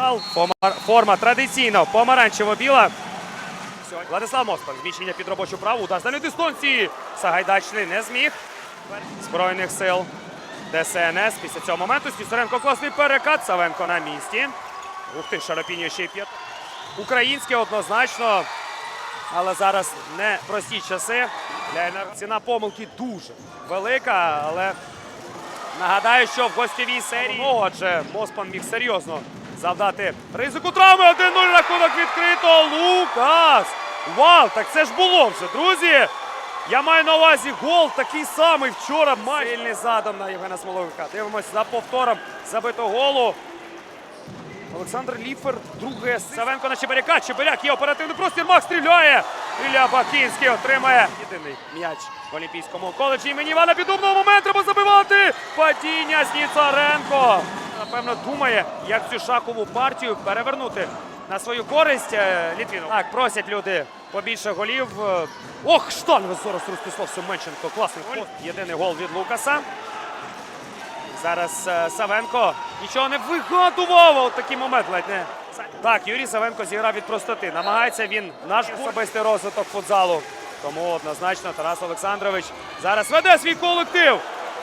Зал. Помар- Форма традиційно помаранчево-біла. Владислав Моспан. Зміщення під робочу праву. Удар з дальньої дистанції. Сагайдачний не зміг. Збройних сил ДСНС. Після цього моменту Снісаренко класний перекат. Савенко на місці. Ух ти, Шарапіньо ще й п'ят. Українське однозначно. Але зараз не прості часи. Для. Ціна помилки дуже велика, але Нагадаю, що в гостєвій серії, ну, адже Моспан міг серйозно завдати ризику травми. 1-0 рахунок відкрито. Лукас! Вау, так це ж було вже, друзі. Я маю на увазі гол такий самий вчора. Майже Сильний задом на Євгена Смоловика. Дивимось за повтором забитого голу. Олександр Ліфер, друге Савенко на Чебиряка. Чебиряк є оперативний простір. Мах стріляє. Ілля Бакінський отримає єдиний м'яч в Олімпійському коледжі імені Івана Підубного. Момент треба забивати. Падіння Сніцаренко. Напевно, думає, як цю шахову партію перевернути на свою користь. Е, Літвінов. Так, просять люди побільше голів. Е, Ох, штанга зараз Ростислав Семенченко. Класний гол. Єдиний гол від Лукаса. Зараз е, Савенко нічого не вигадував. От такий момент ледь не. Так, Юрій Савенко зіграв від простоти. Намагається він наш особистий розвиток футзалу. Тому однозначно Тарас Олександрович зараз веде свій колектив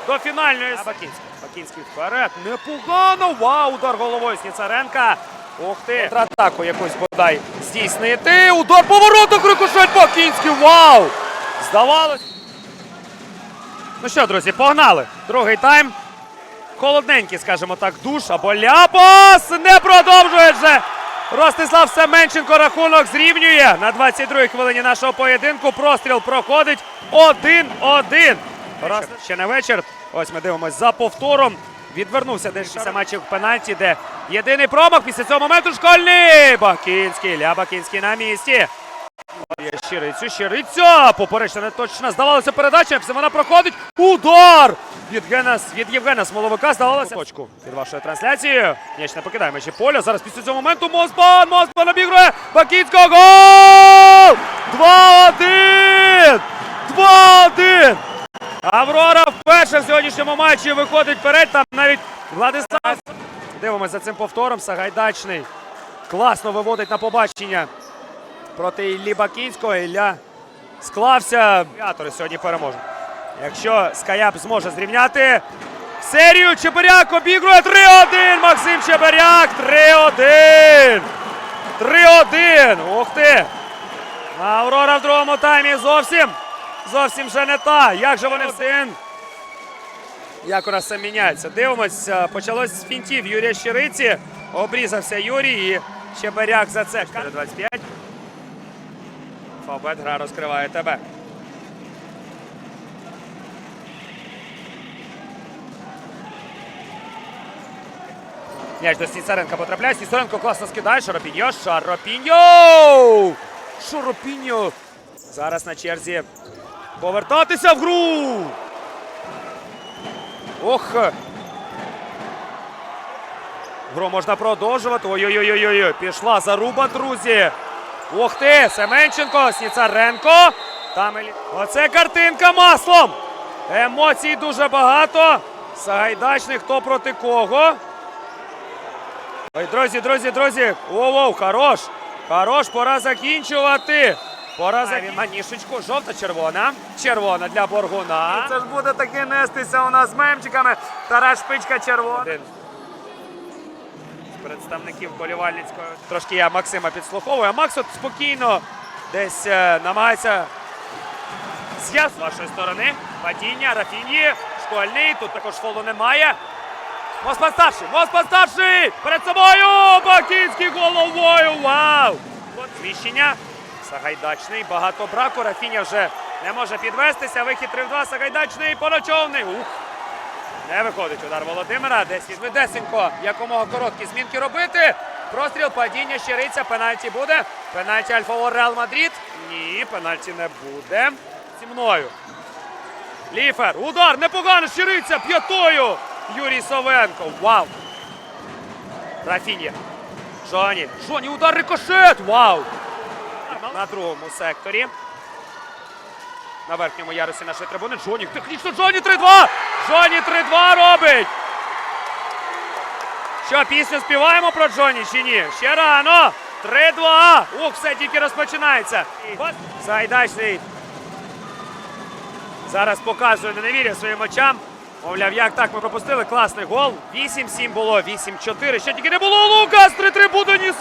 до фінальної. А Бакінський. Вперед. Непогано. Вау! Удар головою Сніцаренка. Ух ти. Контратаку якусь бодай здійснити. Удар по воротах рикошет Бакінський. Вау! Здавалось. Ну що, друзі, погнали. Другий тайм. Холодненький, скажімо так, душ або ляпас. Не продовжує вже. Ростислав Семенченко рахунок зрівнює на 22-й хвилині нашого поєдинку. Простріл проходить 1-1. Ще не вечір. Ось ми дивимося за повтором. Відвернувся десь після матчів пенальті, де єдиний промах після цього моменту школьний. Бакінський, Ля Бакінський на місці. Щирицю, Щириця! Поперечна не точна. Здавалося передача, все вона проходить. Удар! Від, Гена, від Євгена Смоловика здавалося. Точку від вашої трансляції. М'яч не покидає межі поля. Зараз після цього моменту Моспан! Моспан обігрує! Бакінського гол! 2-1! 2-1! Аврора вперше в сьогоднішньому матчі виходить вперед. Там навіть Владислав. Дивимося за цим повтором. Сагайдачний. Класно виводить на побачення проти Іллі Бакінського. Ілля склався. Авіатори сьогодні переможуть. Якщо Скаяп зможе зрівняти серію, Чебиряк обігрує 3-1. Максим Чебиряк 3-1. 3-1. Ух ти. Аврора в другому таймі зовсім. Зовсім вже не та. Як же вони один? Як у нас це міняється? Дивимось. е, Почалось з фінтів Юрія Щириці. Обрізався Юрій і Чебиряк за це. 4-25. Фабет гра розкриває тебе. М'яч до Сніцаренка потрапляє. Сніцаренко класно скидає. Шаропіньо. Шаропіньо! Шаропіньо. Зараз на черзі повертатися в гру. Ох. Гру можна продовжувати. Ой-ой-ой, пішла заруба, друзі. Ух ти! Семенченко, Сніцаренко. Там Оце картинка маслом. Емоцій дуже багато. Сагайдачний хто проти кого. Ой, друзі, друзі, друзі. Воу-воу, хорош. Хорош, пора закінчувати. Пора закінчувати. Манішечку, жовта-червона. Червона для Боргуна. Це ж буде таки нестися у нас з мемчиками. Тарас Шпичка червона. Один з представників болівальницької. Трошки я Максима підслуховую. А Макс от спокійно десь е, намагається з'яс з вашої сторони. Падіння, Рафіні, школьний. Тут також фолу немає. Моспан старший! Моспан старший! Перед собою! Бакінський головою! Вау! От Зміщення. Сагайдачний. Багато браку. Рафіня вже Не може підвестися. Вихід 3-2. Сагайдачний поночовний. Ух. Не виходить удар Володимира. Десь швидесенько якомога короткі змінки робити. Простріл, падіння, щириця, пенальті буде. Пенальті Альфа Реал Мадрид. Ні, пенальті не буде. Зі мною. Ліфер. Удар непогано. Щириця п'ятою. Юрій Совенко. Вау. Рафінія. Жоні. Жоні, удар рикошет. Вау. На другому секторі. На верхньому ярусі нашої трибуни. Джоні. Технічно Джоні 3-2. Джоні 3-2 робить. Що, пісню співаємо про Джоні чи ні? Ще рано. 3-2. Ух, все тільки розпочинається. Сайдачний. Зараз показує, не своїм очам. Мовляв, як так ми пропустили? Класний гол. 8-7 було, 8-4. Ще тільки не було. Лукас 3-3 буде ні.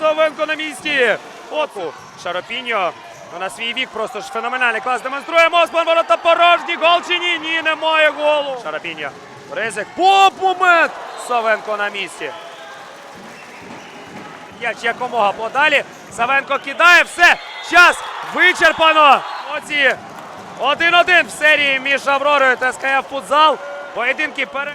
Савенко на місці. Оту. Шаропіньо. Ну, на свій вік просто ж феноменальний клас демонструє. Мосман ворота порожні. Гол чи ні? Ні, немає голу. Шарапіньо. Ризик. Поп момент. Савенко на місці. М'яч якомога подалі. Савенко кидає. Все. Час вичерпано. Оці 1-1 в серії між Авророю та СКФ Футзал. Поєдинки перед.